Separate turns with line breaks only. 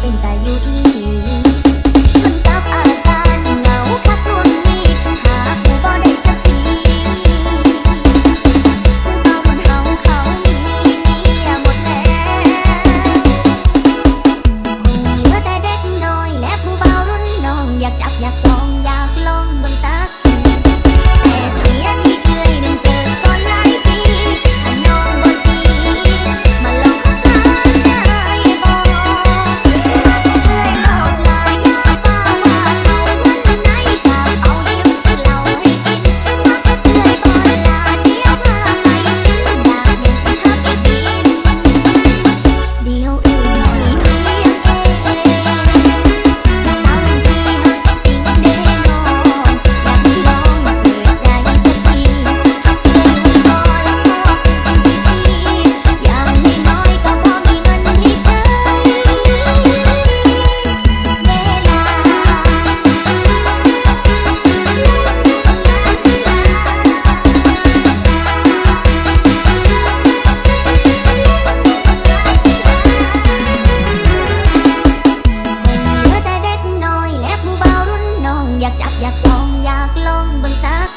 เป็นกับอาการเหงาคักนมีหาผู้บ่ได้สักที่เบาคนเฮาเขามีเมียหมดแล้วเหลือแต่เด็กน้อยและผู้เบารุ่นนองอยากจับอยากจองอยาก อยากจับอยากจองอยากลองบนสัก